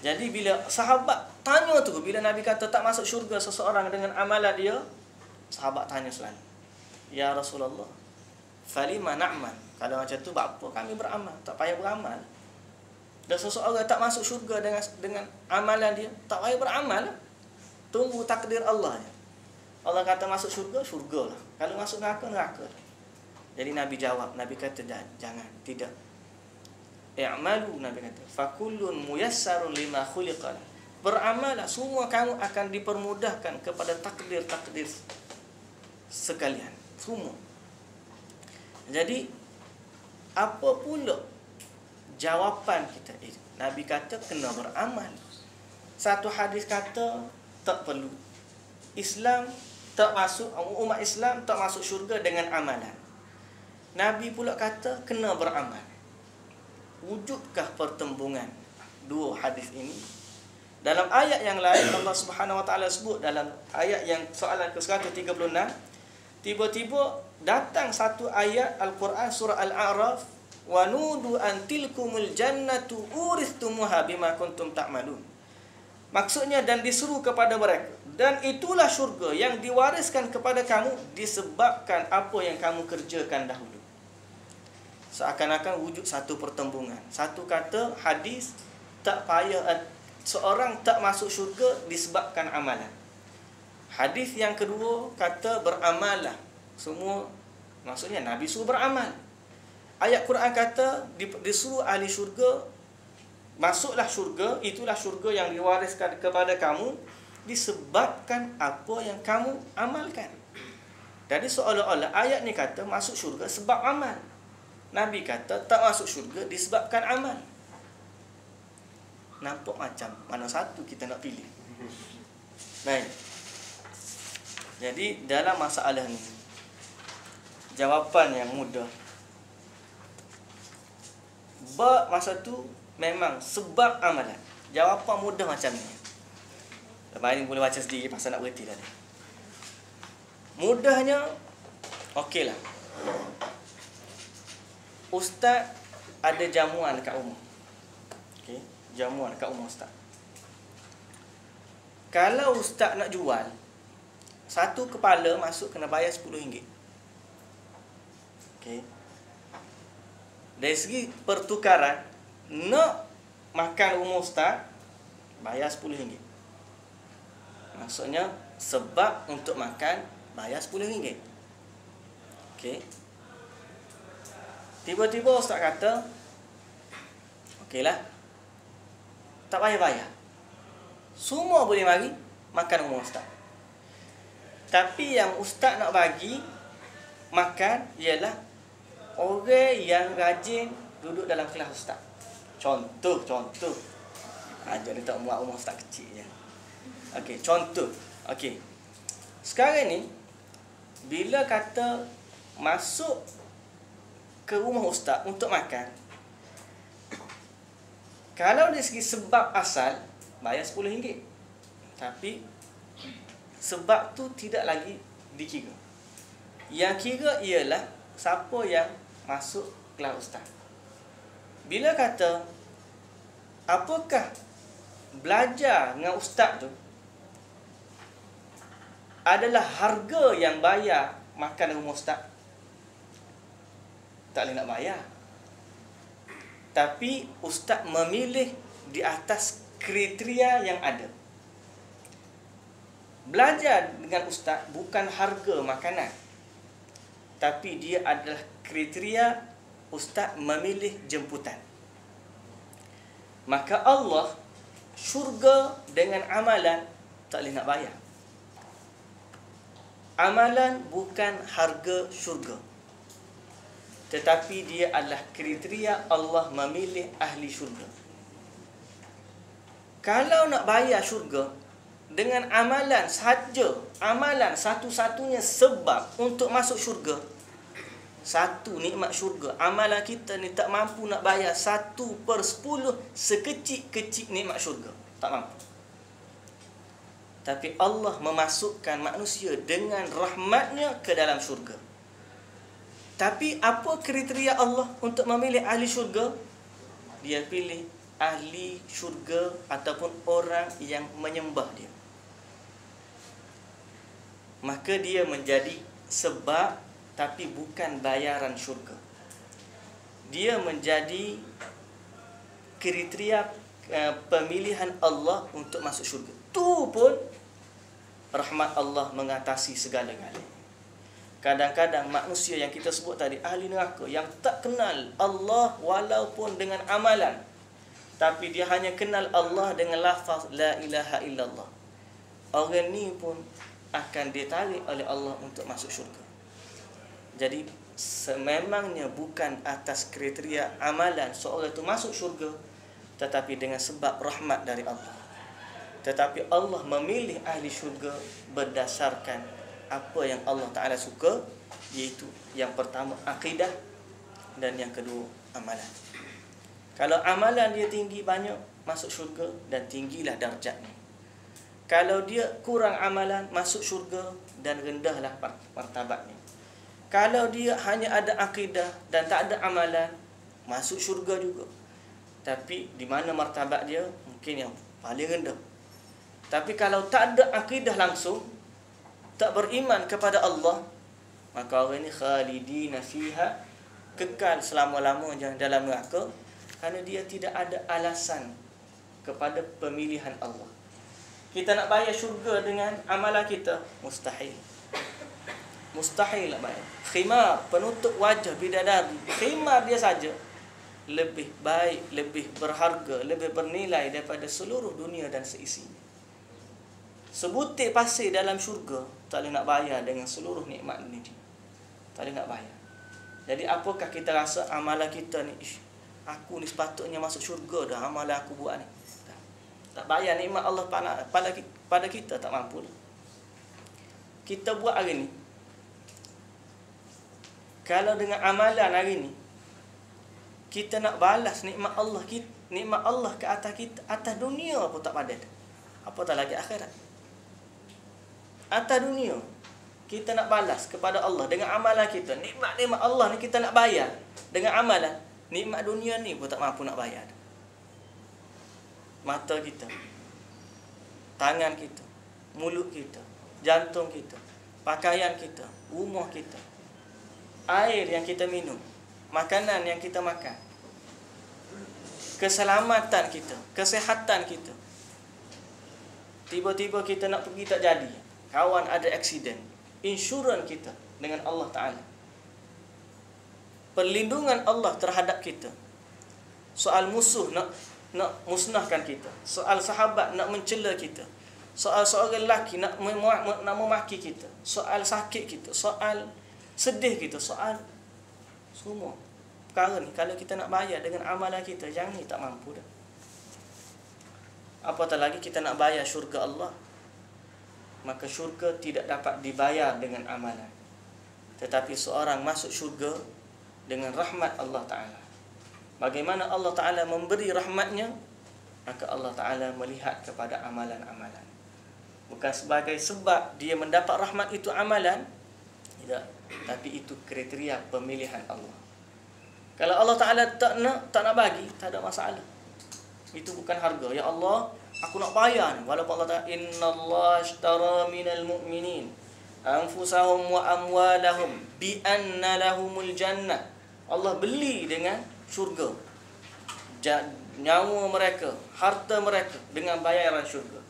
Jadi bila sahabat tanya tu, bila Nabi kata tak masuk syurga seseorang dengan amalan dia, sahabat tanya selalu. Ya Rasulullah, falima na'man? Kalau macam tu, apa kami beramal? Tak payah beramal. Dan seseorang tak masuk syurga dengan dengan amalan dia, tak payah beramal. Tunggu takdir Allah. Allah kata masuk syurga, syurga lah. Kalau masuk neraka, neraka. Jadi Nabi jawab, Nabi kata jangan, tidak i'malu nabi kata. Fakullun muyassarun lima khuliqal beramalah semua kamu akan dipermudahkan kepada takdir-takdir sekalian. Semua. Jadi apa pula jawapan kita? Ini nabi kata kena beramal. Satu hadis kata tak perlu. Islam tak masuk umat Islam tak masuk syurga dengan amalan. Nabi pula kata kena beramal wujudkah pertembungan? Dua hadis ini. Dalam ayat yang lain Allah Subhanahu wa taala sebut dalam ayat yang soalan ke-136 tiba-tiba datang satu ayat al-Quran surah al-A'raf wa nudu an tilkumul jannatu uristumuha bima kuntum ta'malun. Maksudnya dan disuruh kepada mereka. Dan itulah syurga yang diwariskan kepada kamu disebabkan apa yang kamu kerjakan dahulu seakan-akan wujud satu pertembungan. Satu kata hadis tak payah eh, seorang tak masuk syurga disebabkan amalan. Hadis yang kedua kata beramalah. Semua maksudnya Nabi suruh beramal. Ayat Quran kata disuruh ahli syurga masuklah syurga, itulah syurga yang diwariskan kepada kamu disebabkan apa yang kamu amalkan. Jadi seolah-olah ayat ni kata masuk syurga sebab amal. Nabi kata tak masuk syurga disebabkan amal. Nampak macam mana satu kita nak pilih. Baik. Jadi dalam masalah ni jawapan yang mudah. Ba masa tu memang sebab amalan. Jawapan mudah macam ni. Lepas ni boleh baca sendiri pasal nak berhenti tadi. Mudahnya okeylah ustaz ada jamuan dekat rumah. Okey, jamuan dekat rumah ustaz. Kalau ustaz nak jual satu kepala masuk kena bayar RM10. Okey. Dari segi pertukaran nak makan rumah ustaz bayar RM10. Maksudnya sebab untuk makan bayar RM10. Okey. Tiba-tiba ustaz kata Okeylah. Tak payah bayar Semua boleh mari Makan rumah ustaz. Tapi yang ustaz nak bagi Makan Ialah Orang yang rajin Duduk dalam kelas ustaz. Contoh Contoh. Ha, Jadi tak muat rumah ustaz kecil je. Okey Contoh. Okey. Sekarang ni Bila kata Masuk ke rumah ustaz untuk makan. Kalau dari segi sebab asal bayar RM10 tapi sebab tu tidak lagi dikira. Yang kira ialah siapa yang masuk kelas ustaz. Bila kata apakah belajar dengan ustaz tu adalah harga yang bayar makan rumah ustaz tak boleh nak bayar. Tapi ustaz memilih di atas kriteria yang ada. Belajar dengan ustaz bukan harga makanan. Tapi dia adalah kriteria ustaz memilih jemputan. Maka Allah syurga dengan amalan tak boleh nak bayar. Amalan bukan harga syurga tetapi dia adalah kriteria Allah memilih ahli syurga. Kalau nak bayar syurga dengan amalan saja, amalan satu-satunya sebab untuk masuk syurga. Satu nikmat syurga. Amalan kita ni tak mampu nak bayar satu per sepuluh sekecil-kecil nikmat syurga. Tak mampu. Tapi Allah memasukkan manusia dengan rahmatnya ke dalam syurga. Tapi apa kriteria Allah untuk memilih ahli syurga? Dia pilih ahli syurga ataupun orang yang menyembah dia. Maka dia menjadi sebab tapi bukan bayaran syurga. Dia menjadi kriteria uh, pemilihan Allah untuk masuk syurga. Tu pun rahmat Allah mengatasi segala-galanya kadang-kadang manusia yang kita sebut tadi ahli neraka yang tak kenal Allah walaupun dengan amalan tapi dia hanya kenal Allah dengan lafaz la ilaha illallah. Orang ni pun akan ditarik oleh Allah untuk masuk syurga. Jadi sememangnya bukan atas kriteria amalan seorang itu masuk syurga tetapi dengan sebab rahmat dari Allah. Tetapi Allah memilih ahli syurga berdasarkan apa yang Allah Taala suka iaitu yang pertama akidah dan yang kedua amalan kalau amalan dia tinggi banyak masuk syurga dan tinggilah darjatnya. Kalau dia kurang amalan masuk syurga dan rendahlah martabatnya. Kalau dia hanya ada akidah dan tak ada amalan masuk syurga juga. Tapi di mana martabat dia mungkin yang paling rendah. Tapi kalau tak ada akidah langsung tak beriman kepada Allah maka orang ini khalidina fiha kekal selama-lamanya dalam neraka kerana dia tidak ada alasan kepada pemilihan Allah. Kita nak bayar syurga dengan amalan kita mustahil. Mustahil nak bayar. Khimar penutup wajah bidadari. Khimar dia saja lebih baik, lebih berharga, lebih bernilai daripada seluruh dunia dan seisinya. Sebutir pasir dalam syurga tak boleh nak bayar dengan seluruh nikmat ini. Tak boleh nak bayar. Jadi apakah kita rasa amalan kita ni? Ish, Aku ni sepatutnya masuk syurga dah amalan aku buat ni. Tak bayar nikmat Allah pada, pada, pada kita tak mampu. Kita buat hari ni. Kalau dengan amalan hari ni kita nak balas nikmat Allah kita, nikmat Allah ke atas kita, atas dunia pun tak padat. Apa tak lagi akhirat. Atas dunia kita nak balas kepada Allah dengan amalan kita. Nikmat-nikmat Allah ni kita nak bayar dengan amalan Nikmat dunia ni pun tak mampu nak bayar. Mata kita. Tangan kita. Mulut kita. Jantung kita. Pakaian kita. Rumah kita. Air yang kita minum. Makanan yang kita makan. Keselamatan kita. Kesehatan kita. Tiba-tiba kita nak pergi tak jadi. Kawan ada aksiden. Insurans kita dengan Allah Ta'ala perlindungan Allah terhadap kita. Soal musuh nak nak musnahkan kita. Soal sahabat nak mencela kita. Soal seorang lelaki nak nak memaki kita. Soal sakit kita, soal sedih kita, soal semua perkara ni kalau kita nak bayar dengan amalan kita yang ni tak mampu dah. Apatah lagi kita nak bayar syurga Allah. Maka syurga tidak dapat dibayar dengan amalan. Tetapi seorang masuk syurga dengan rahmat Allah Ta'ala. Bagaimana Allah Ta'ala memberi rahmatnya Maka Allah Ta'ala melihat kepada amalan-amalan. Bukan sebagai sebab dia mendapat rahmat itu amalan Tidak. Tapi itu kriteria pemilihan Allah. Kalau Allah Ta'ala tak nak, tak nak bagi Tak ada masalah Itu bukan harga. Ya Allah Aku nak bayar Walaupun Allah Ta'ala Inna Allah ashtara minal mu'minin Anfusahum wa amwalahum Bi anna lahumul jannah. Allah beli dengan syurga. Nyawa mereka harta mereka dengan bayaran syurga.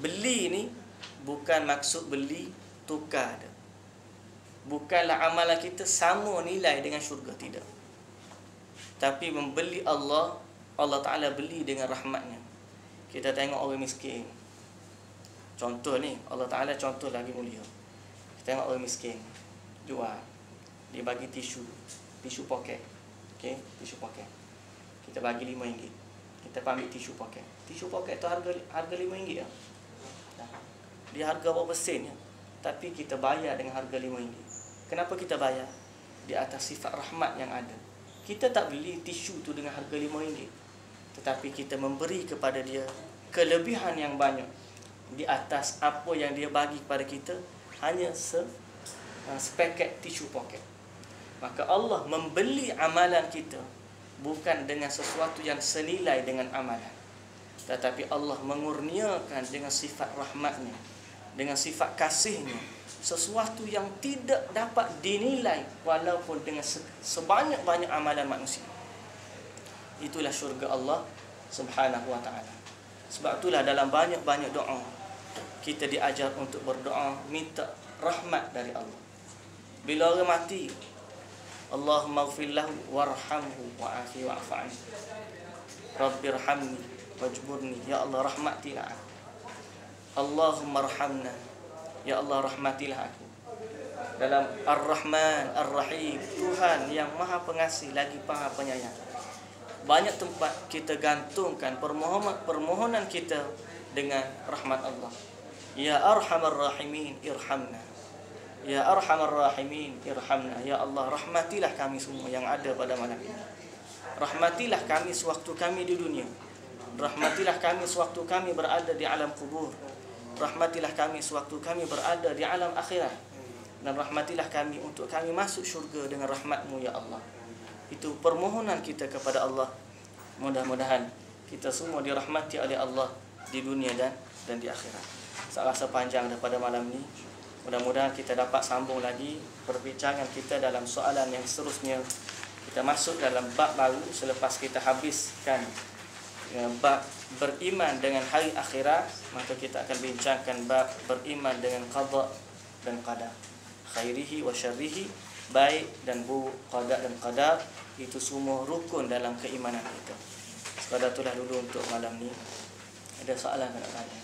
Beli ni bukan maksud beli tukar dia. Bukanlah amalan kita sama nilai dengan syurga tidak. Tapi membeli Allah Allah Ta'ala beli dengan rahmatnya kita tengok orang miskin contoh ni Allah Ta'ala contoh lagi mulia kita tengok orang miskin jual dia bagi tisu tisu poket. Okey, tisu poket. Kita bagi RM5. Kita ambil tisu poket. Tisu poket tu harga harga RM5 ya. Dia harga berapa sen ya? Tapi kita bayar dengan harga RM5. Kenapa kita bayar? Di atas sifat rahmat yang ada. Kita tak beli tisu tu dengan harga RM5. Tetapi kita memberi kepada dia kelebihan yang banyak di atas apa yang dia bagi kepada kita hanya se uh, sepaket tisu poket. Maka Allah membeli amalan kita bukan dengan sesuatu yang senilai dengan amalan. Tetapi Allah mengurniakan dengan sifat rahmatnya dengan sifat kasihnya sesuatu yang tidak dapat dinilai walaupun dengan sebanyak-banyak amalan manusia itulah syurga Allah subhanahu wa ta'ala. Sebab itulah dalam banyak-banyak doa kita diajar untuk berdoa minta rahmat dari Allah. Bila orang mati Allahumma gfir lahu warhamhu wa'afi wa'afa'ani Rabbirhamni wajburni Ya Allah rahmatilah aku. Allahumma rahamna Ya Allah rahmatilah aku. Dalam Ar-Rahman Ar-Rahim Tuhan yang maha pengasih lagi maha penyayang Banyak tempat kita gantungkan permohonan, permohonan kita dengan rahmat Allah. Ya Arhamar Rahimin irhamna. Ya Arhamar Rahimin irhamna. Ya Allah rahmatilah kami semua yang ada pada malam ini. Rahmatilah kami sewaktu kami di dunia. Rahmatilah kami sewaktu kami berada di alam kubur. Rahmatilah kami sewaktu kami berada di alam akhirat. Dan rahmatilah kami untuk kami masuk syurga dengan rahmatmu ya Allah Itu permohonan kita kepada Allah. Mudah-mudahan kita semua dirahmati oleh Allah di dunia dan dan di akhirat. Saya rasa panjang daripada malam ini. Mudah-mudahan kita dapat sambung lagi perbincangan kita dalam soalan yang seterusnya. Kita masuk dalam bab baru selepas kita habiskan ya, bab beriman dengan hari akhirat, maka kita akan bincangkan bab beriman dengan qada dan qadar. Khairihi wa syarrihi, baik dan buruk, qada dan qadar itu semua rukun dalam keimanan kita. Sekadar itulah dulu untuk malam ni. Ada soalan nak tanya?